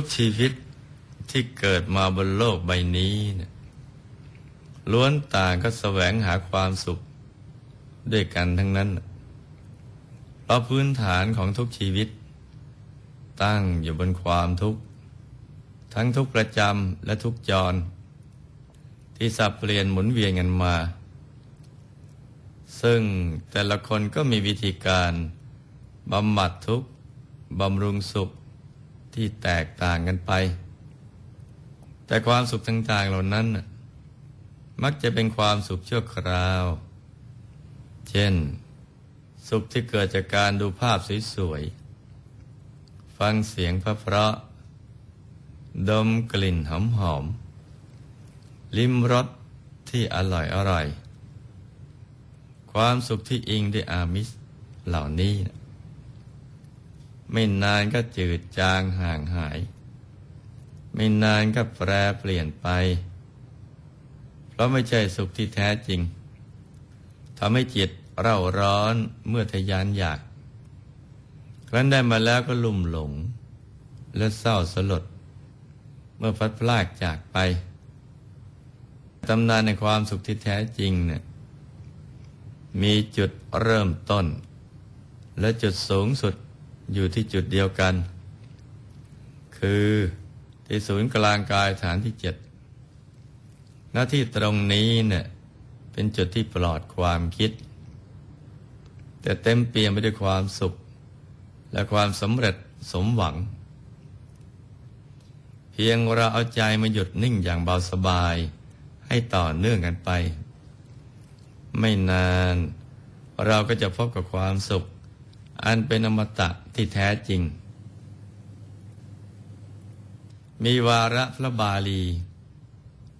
กชีวิตที่เกิดมาบนโลกใบนี้เนี่ยล้วนต่างก็แสวงหาความสุขด้วยกันทั้งนั้น เพราะพื้นฐานของทุกชีวิต ตั้งอยู่บนความทุกข์ ทั้งทุกประจำและทุกจร ที่สับเปลี่ยนหมุนเวียนกันมา ซึ่งแต่ละคนก็มีวิธีการบำบัดทุกข์บำรุงสุข ที่แตกต่างกันไป แต่ความสุขต่างๆเหล่านั้น มักจะเป็นความสุขชั่วคราว เช่น สุขที่เกิดจากการดูภาพสวยๆ ฟังเสียงพระเพราะๆดมกลิ่นหอมๆ ลิ้มรสที่อร่อยอร่อย ความสุขที่อิงด้วยอามิสเหล่านี้นะ ไม่นานก็จืดจางห่างหาย ไม่นานก็แปรเปลี่ยนไป เพราะไม่ใช่สุขที่แท้จริงทำให้จิตเร่าร้อนเมื่อทยานอยาก ครั้นได้มาแล้วก็ลุ่มหลง และเศร้าสลด เมื่อพัดพลากจากไปตำนานในความสุขที่แท้จริงเนี่ยมีจุดเริ่มต้น และจุดสูงสุด อยู่ที่จุดเดียวกัน คือที่ศูนย์กลางกายฐานที่เจ็ดหน้าที่ตรงนี้เนี่ยเป็นจุดที่ปลอดความคิด แต่เต็มเปี่ยมไปด้วยความสุข และความสำเร็จสมหวัง เพียงเราเอาใจมาหยุดนิ่งอย่างเบาสบาย ให้ต่อเนื่องกันไป ไม่นานเราก็จะพบกับความสุข อันเป็นอมตะที่แท้จริง มีวาระพระบาลี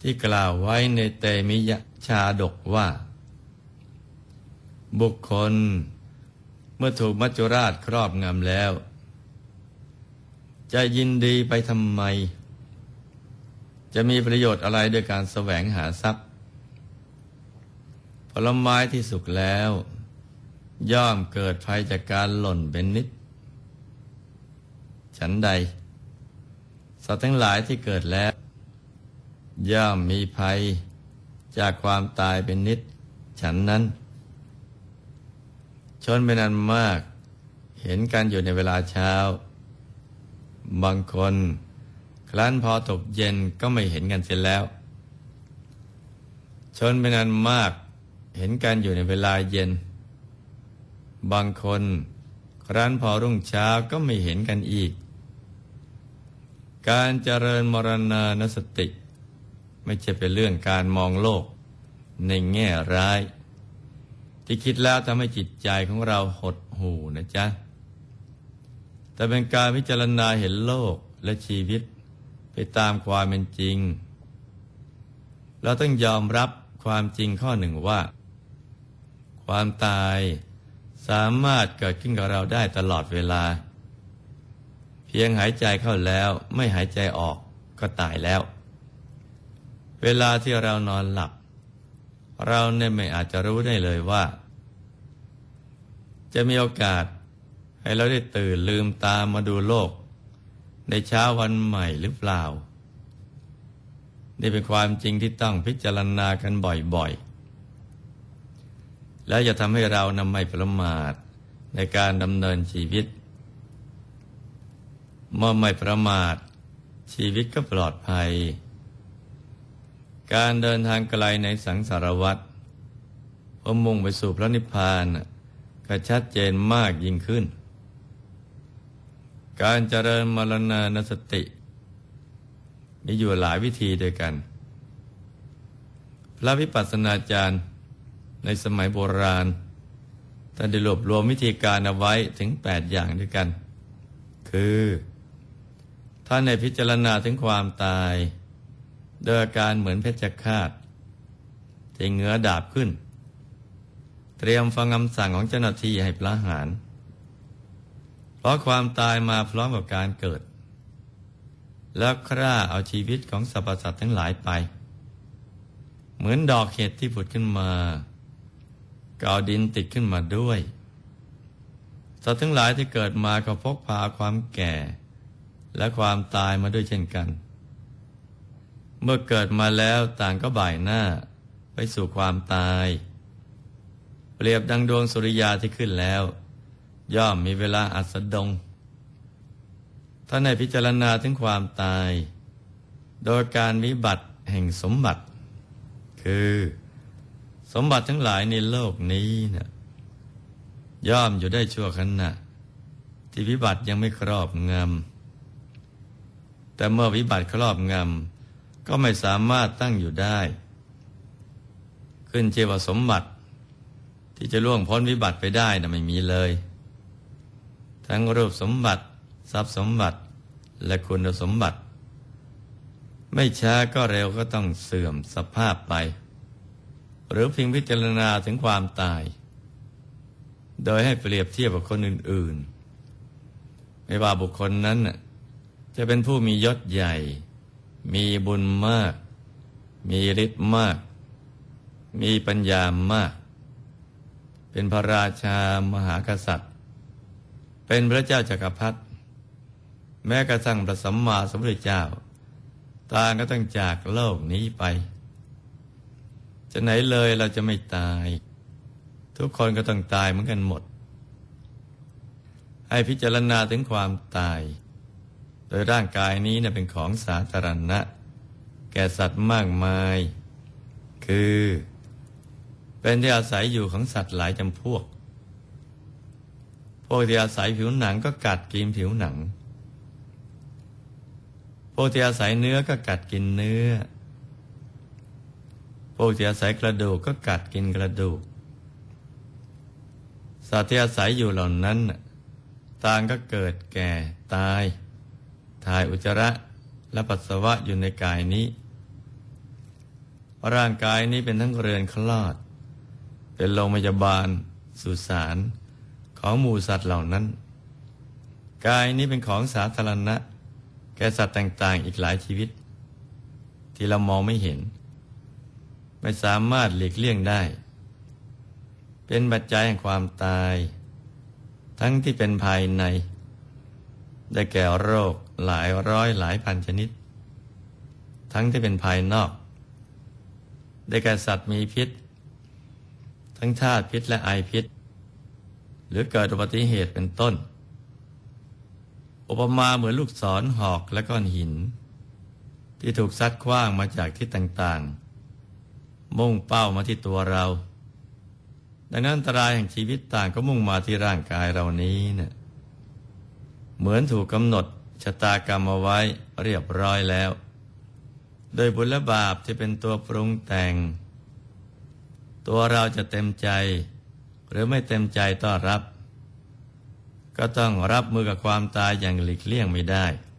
ที่กล่าวไว้ในเตมิยชาดกว่า บุคคลเมื่อถูกมัจจุราชครอบงำแล้ว จะยินดีไปทำไม จะมีประโยชน์อะไรด้วยการแสวงหาทรัพย์ ผลไม้ที่สุกแล้ว ย่อมเกิดภัยจากการหล่นเป็นนิด ฉันใด สัตว์ทั้งหลายที่เกิดแล้ว ย่อมมีภัยจากความตายเป็นนิด ฉันนั้น ชนเป็นอันมาก เห็นกันอยู่ในเวลาเช้า บางคน ครั้นพอตกเย็นก็ไม่เห็นกันเสร็จแล้ว ชนเป็นอันมาก เห็นกันอยู่ในเวลาเย็น บางคนครั้นพอรุ่งเช้าก็ไม่เห็นกันอีก การเจริญมรณานสติ ไม่ใช่เป็นเรื่องการมองโลก ในแง่ร้าย ที่คิดแล้วทำให้จิตใจของเราหดหูนะจ๊ะ แต่เป็นการพิจารณาเห็นโลกและชีวิตไปตามความเป็นจริง เราต้องยอมรับความจริงข้อหนึ่งว่า ความตาย สามารถเกิดขึ้นกับเราได้ตลอดเวลา เพียงหายใจเข้าแล้วไม่หายใจออกก็ตายแล้ว เวลาที่เรานอนหลับ เราเนี่ยไม่อาจจะรู้ได้เลยว่า จะมีโอกาสให้เราได้ตื่นลืมตามมาดูโลก ในเช้าวันใหม่หรือเปล่า นี่เป็นความจริงที่ต้องพิจารณากันบ่อยๆ แล้วจะทำให้เรานำไม่ประมาทในการดำเนินชีวิต เมื่อไม่ประมาท ชีวิตก็ปลอดภัย การเดินทางไกลในสังสารวัฏเพื่อมุ่งไปสู่พระนิพพานก็ชัดเจนมากยิ่งขึ้น การเจริญมรณานสติ มีอยู่หลายวิธีด้วยกัน พระวิปัสสนาจารย์ ในสมัยโบราณท่านได้รวบรวมวิธีการเอาไว้ถึง 8 อย่างด้วยกัน คือท่านในพิจารณาถึงความตาย โดยอาการเหมือนเพชฌฆาตที่เหงือดาบขึ้น เตรียมฟังคำสั่งของเจ้าหน้าที่ให้ประหาร เพราะความตายมาพร้อมกับการเกิด แล้วคร่าเอาชีวิตของสรรพสัตว์ทั้งหลายไป เหมือนดอกเห็ดที่ผุดขึ้นมา ก็เอาดินติดขึ้นมาด้วยสัตว์ทั้งหลายที่เกิดมาก็พกพาความแก่ และความตายมาด้วยเช่นกัน เมื่อเกิดมาแล้วต่างก็บ่ายหน้าไปสู่ความตาย เปรียบดังดวงสุริยาที่ขึ้นแล้ว ย่อมมีเวลาอัสดงถ้าในพิจารณาถึงความตาย โดยการวิบัติแห่งสมบัติ คือ สมบัติทั้งหลายในโลกนี้นะย่อมอยู่ได้ชั่วขณะที่วิบัติยังไม่ครอบงำแต่เมื่อวิบัติครอบงำก็ไม่สามารถตั้งอยู่ได้ ขึ้นเชื่อว่าสมบัติ ที่จะล่วงพ้นวิบัติไปได้นะไม่มีเลย ทั้งรูปสมบัติ ทรัพย์สมบัติและคุณสมบัติ ไม่ช้าก็เร็วก็ต้องเสื่อมสภาพไป หรือเพียงพิจารณาถึงความตาย โดยให้เปรียบเทียบกับคนอื่น ๆ ไม่ว่าบุคคลนั้นจะเป็นผู้มียศใหญ่ มีบุญมาก มีฤทธิ์มาก มีปัญญามาก เป็นพระราชามหากษัตริย์ เป็นพระเจ้าจากักรพรรดิแม้กระทั่งพระสัมมาสัมพุทธเจ้าต่างก็ต้องจากโลกนี้ไป จะไหนเลยเราจะไม่ตาย ทุกคนก็ต้องตายเหมือนกันหมด ให้พิจารณาถึงความตาย โดยร่างกายนี้เนะเป็นของสาธารณะ แก่สัตว์มากมาย คือ เป็นที่อาศัยอยู่ของสัตว์หลายจำพวก พวกที่อาศัยผิวหนังก็กัดกินผิวหนังพวกที่อาศัยเนื้อก็กัดกินเนื้อ วกที่อาศัยกระดูกก็กัดกินกระดูก สัตว์ที่อาศัยอยู่เหล่านั้น ต่างก็เกิดแก่ตาย ถ่ายอุจจาระและปัสสาวะอยู่ในกายนี้ ร่างกายนี้เป็นทั้งเรือนคลอด เป็นโรงพยาบาล สุสานของหมู่สัตว์เหล่านั้น กายนี้เป็นของสาธารณะ แก่สัตว์ต่างๆ อีกหลายชีวิต ที่เรามองไม่เห็น ไม่สามารถหลีกเลี่ยงได้ เป็นปัจจัยแห่งความตาย ทั้งที่เป็นภายใน ได้แก่โรคหลายร้อยหลายพันชนิด ทั้งที่เป็นภายนอก ได้แก่สัตว์มีพิษ ทั้งธาตุพิษและไอพิษ หรือเกิดอุบัติเหตุเป็นต้น อุปมาเหมือนลูกศรหอกและก้อนหิน ที่ถูกซัดคว้างมาจากทิศต่างๆ มุ่งเป้ามาที่ตัวเรา ดังนั้นอันตรายแห่งชีวิตต่างก็มุ่งมาที่ร่างกายเรานี้เนะี่ยเหมือนถูกกำหนดชะตากรรมเอาไว้เรียบร้อยแล้ว โดยบุญและบาปที่เป็นตัวปรุงแต่ง ตัวเราจะเต็มใจ หรือไม่เต็มใจต้อนรับ ก็ต้องรับมือกับความตายอย่างหลีกเลี่ยงไม่ได้